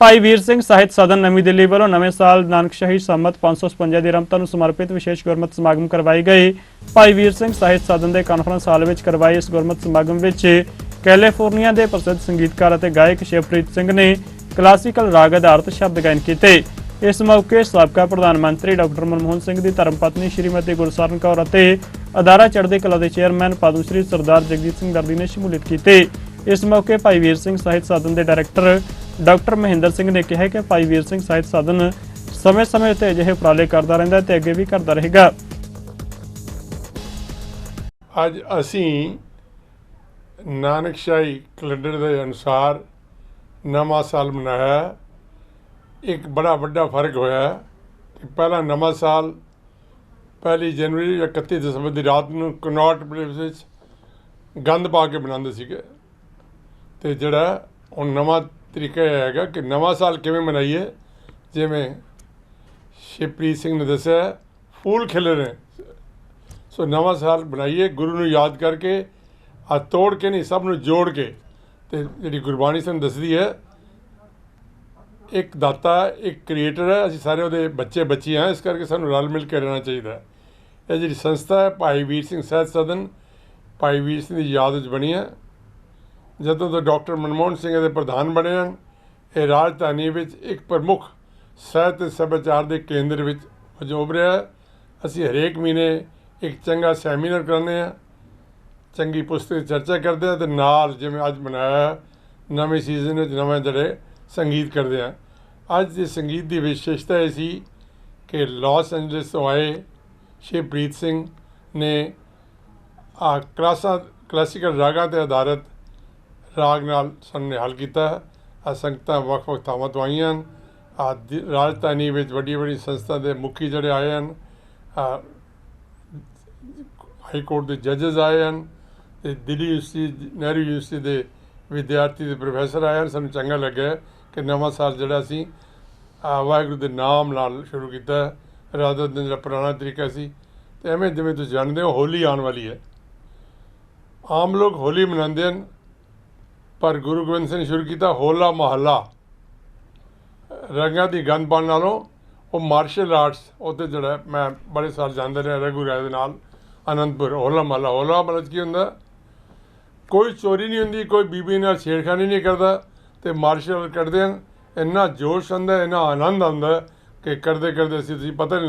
ਭਾਈ ਵੀਰ ਸਿੰਘ ਸਾਹਿਤ ਸਦਨ ਨਵੀਂ ਦਿੱਲੀ ਵੱਲੋਂ ਨਵੇਂ ਸਾਲ ਨਾਨਕ ਨਾਨਕਸ਼ਾਹੀ ਸੰਮਤ 555 ਦੀ ਰਮਤਾ ਨੂੰ ਸਮਰਪਿਤ ਵਿਸ਼ੇਸ਼ ਗੁਰਮਤਿ ਸਮਾਗਮ ਕਰਵਾਏ ਗਈ ਭਾਈ ਵੀਰ ਸਿੰਘ ਸਾਹਿਤ ਸਦਨ ਦੇ ਕਾਨਫਰੰਸ ਹਾਲ ਵਿੱਚ ਕਰਵਾਏ ਇਸ ਗੁਰਮਤਿ ਸਮਾਗਮ ਵਿੱਚ ਕੈਲੀਫੋਰਨੀਆ ਦੇ ਪ੍ਰਸਿੱਧ ਸੰਗੀਤਕਾਰ ਅਤੇ ਗਾਇਕ ਸ਼ਿਵਪ੍ਰੀਤ ਸਿੰਘ ਨੇ ਕਲਾਸੀਕਲ ਰਾਗ ਆਧਾਰਿਤ ਸ਼ਬਦ ਗਾਇਨ ਕੀਤੇ। ਇਸ ਮੌਕੇ ਸਾਬਕਾ ਪ੍ਰਧਾਨ ਮੰਤਰੀ ਡਾਕਟਰ ਮਨਮੋਹਨ ਸਿੰਘ ਦੀ ਧਰਮ ਪਤਨੀ ਸ਼੍ਰੀਮਤੀ ਗੁਰਸਰਨ ਕੌਰ ਅਤੇ ਅਦਾਰਾ ਚੜ੍ਹਦੇ ਕਲਾ ਦੇ ਚੇਅਰਮੈਨ ਪਦਮ ਸ਼੍ਰੀ ਸਰਦਾਰ ਜਗਜੀਤ ਸਿੰਘ ਦਰਦੀ ਨੇ ਸ਼ਮੂਲੀਅਤ ਕੀਤੀ। ਇਸ ਮੌਕੇ ਭਾਈ ਵੀਰ ਸਿੰਘ ਸਾਹਿਤ ਸਦਨ ਦੇ ਡਾਇਰੈਕਟਰ ਡਾਕਟਰ ਮਹਿੰਦਰ ਸਿੰਘ ਨੇ ਕਿਹਾ ਕਿ ਭਾਈ ਵੀਰ ਸਿੰਘ ਸਾਹਿਤ ਸਾਧਨ ਸਮੇਂ-ਸਮੇਂ ਤੇ ਅਜਿਹੇ ਉਪਰਾਲੇ ਕਰਦਾ ਰਹਿੰਦਾ ਹੈ ਤੇ ਅੱਗੇ ਵੀ ਕਰਦਾ ਰਹੇਗਾ। ਅੱਜ ਅਸੀਂ ਨਾਨਕਸ਼ਾਹੀ ਕੈਲੰਡਰ ਦੇ ਅਨੁਸਾਰ ਨਵਾਂ ਸਾਲ ਮਨਾਇਆ ਇੱਕ ਬੜਾ ਵੱਡਾ ਫ਼ਰਕ ਹੋਇਆ ਹੈ ਕਿ ਪਹਿਲਾ ਨਵਾਂ ਸਾਲ ਪਹਿਲੀ ਜਨਵਰੀ ਜਾਂ 31 ਦਸੰਬਰ ਦੀ ਰਾਤ ਨੂੰ ਕਨੌਟ ਪਲੇਸ ਵਿੱਚ ਗੰਦ ਪਾ ਕੇ ਬਣਾਉਂਦੇ ਸੀਗੇ ਤੇ ਜਿਹੜਾ ਉਹ ਨਵਾਂ ਤਰੀਕਾ ਇਹ ਹੈਗਾ ਕਿ ਨਵਾਂ ਸਾਲ ਕਿਵੇਂ ਮਨਾਈਏ? ਜਿਵੇਂ ਸ਼ਿਵਪ੍ਰੀਤ ਸਿੰਘ ਨੇ ਦੱਸਿਆ, ਫੂਲ ਖਿਲੇ ਨੇ। ਸੋ ਨਵਾਂ ਸਾਲ ਬਣਾਈਏ ਗੁਰੂ ਨੂੰ ਯਾਦ ਕਰਕੇ ਆ ਤੋੜ ਕੇ ਨਹੀਂ, ਸਭ ਨੂੰ ਜੋੜ ਕੇ। ਤੇ ਜਿਹੜੀ ਗੁਰਬਾਣੀ ਸਾਨੂੰ ਦੱਸਦੀ ਹੈ, ਇੱਕ ਦਾਤਾ, ਇੱਕ ਕ੍ਰੀਏਟਰ ਹੈ, ਅਸੀਂ ਸਾਰੇ ਉਹਦੇ ਬੱਚੇ ਬੱਚੀਆਂ ਹਾਂ, ਇਸ ਕਰਕੇ ਸਾਨੂੰ ਰਲ ਮਿਲ ਕੇ ਰਹਿਣਾ ਚਾਹੀਦਾ ਹੈ। ਇਹ ਜਿਹੜੀ ਸੰਸਥਾ ਹੈ, ਭਾਈ ਵੀਰ ਸਿੰਘ ਸਾਹਿਤ ਸਦਨ, ਭਾਈ ਵੀਰ ਸਿੰਘ ਦੀ ਯਾਦ ਵਿੱਚ ਬਣੀ ਹੈ। ਜਦੋਂ ਤੋਂ ਡਾਕਟਰ ਮਨਮੋਹਨ ਸਿੰਘ ਦੇ ਪ੍ਰਧਾਨ ਬਣੇ ਹਨ, ਇਹ ਰਾਜਧਾਨੀ ਵਿੱਚ ਇੱਕ ਪ੍ਰਮੁੱਖ ਸਾਹਿਤ ਤੇ ਸੱਭਿਆਚਾਰ ਦੇ ਕੇਂਦਰ ਵਿੱਚ ਵਜੋਂ ਉੱਭਰਿਆ ਅਸੀਂ ਹਰੇਕ ਮਹੀਨੇ ਇੱਕ ਚੰਗਾ ਸੈਮੀਨਾਰ ਕਰਾਉਂਦੇ ਹਾਂ, ਚੰਗੀ ਪੁਸਤਕ ਚਰਚਾ ਕਰਦੇ ਹਾਂ ਤੇ ਨਾਲ ਜਿਵੇਂ ਅੱਜ ਮਨਾਇਆ ਨਵੇਂ ਸੀਜ਼ਨ ਵਿੱਚ ਨਵੇਂ ਜਿਹੜੇ ਸੰਗੀਤ ਕਰਦੇ ਹਾਂ। ਅੱਜ ਦੇ ਸੰਗੀਤ ਦੀ ਵਿਸ਼ੇਸ਼ਤਾ ਇਹ ਸੀ ਕਿ ਲਾਸ ਐਂਜਲਸ ਤੋਂ ਆਏ ਸ਼ਿਵਪ੍ਰੀਤ ਸਿੰਘ ਨੇ ਆ ਕਲਾਸਾਂ, ਕਲਾਸੀਕਲ ਰਾਗਾਂ ਤੇ ਆਧਾਰਿਤ ਰਾਗ ਨਾਲ ਸਾਨੂੰ ਹੱਲ ਕੀਤਾ ਆ ਸੰਗਤਾਂ ਵੱਖ ਵੱਖ ਥਾਵਾਂ ਤੋਂ ਆਈਆਂ ਹਨ। ਆ ਰਾਜਧਾਨੀ ਵਿੱਚ ਵੱਡੀ ਵੱਡੀ ਸੰਸਥਾ ਦੇ ਮੁਖੀ ਜਿਹੜੇ ਆਏ ਹਨ ਆ ਹਾਈ ਕੋਰਟ ਦੇ ਜੱਜਸ ਆਏ ਹਨ ਤੇ ਦਿੱਲੀ ਯੂਨੀਵਰਸਿਟੀ, ਨਹਿਰੂ ਯੂਨੀਵਰਸਿਟੀ ਦੇ ਵਿਦਿਆਰਥੀ ਦੇ ਪ੍ਰੋਫੈਸਰ ਆਏ ਹਨ। ਸਾਨੂੰ ਚੰਗਾ ਲੱਗਿਆ ਕਿ ਨਵਾਂ ਸਾਲ ਜਿਹੜਾ ਅਸੀਂ ਵਾਹਿਗੁਰੂ ਦੇ ਨਾਮ ਨਾਲ ਸ਼ੁਰੂ ਕੀਤਾ ਹੈ। ਰਾਧਾ ਦਿਨ ਜਿਹੜਾ ਪੁਰਾਣਾ ਤਰੀਕਾ ਸੀ ਤੇ ਐਵੇਂ ਜਿਵੇਂ ਤੁਸੀਂ ਜਾਣਦੇ ਹੋ, ਹੋਲੀ ਆਉਣ ਵਾਲੀ ਹੈ। ਆਮ ਲੋਕ ਹੋਲੀ ਮਨਾਉਂਦੇ ਹਨ। ਪਰ ਗੁਰੂ ਗੋਬਿੰਦ ਸਿੰਘ ਨੇ ਸ਼ੁਰੂ ਕੀਤਾ ਹੋਲਾ ਮਹੱਲਾ। ਰੰਗਾਂ ਦੀ ਗੰਦ ਪਾਉਣ ਨਾਲੋਂ ਉਹ ਮਾਰਸ਼ਲ ਆਰਟਸ ਉਹਤੇ ਜਿਹੜਾ ਮੈਂ ਬੜੇ ਸਾਲ ਜਾਂਦੇ ਰਿਹਾ ਰਘੂ ਰਾਏ ਦੇ ਨਾਲ, ਅਨੰਦਪੁਰ, ਹੋਲਾ ਮਹੱਲਾ। ਹੋਲਾ ਮਹੱਲਾ 'ਚ ਕੀ ਹੁੰਦਾ? ਕੋਈ ਚੋਰੀ ਨਹੀਂ ਹੁੰਦੀ, ਕੋਈ ਬੀਬੀ ਨਾਲ ਛੇੜਖਾਨੀ ਨਹੀਂ ਕਰਦਾ ਤੇ ਮਾਰਸ਼ਲ ਆਰਟ ਕਰਦੇ ਹਨ। ਇੰਨਾ ਜੋਸ਼ ਆਉਂਦਾ ਇੰਨਾ ਆਨੰਦ ਆਉਂਦਾ ਕਿ ਕਰਦੇ ਕਰਦੇ ਅਸੀਂ, ਤੁਸੀਂ ਪਤਾ ਨਹੀਂ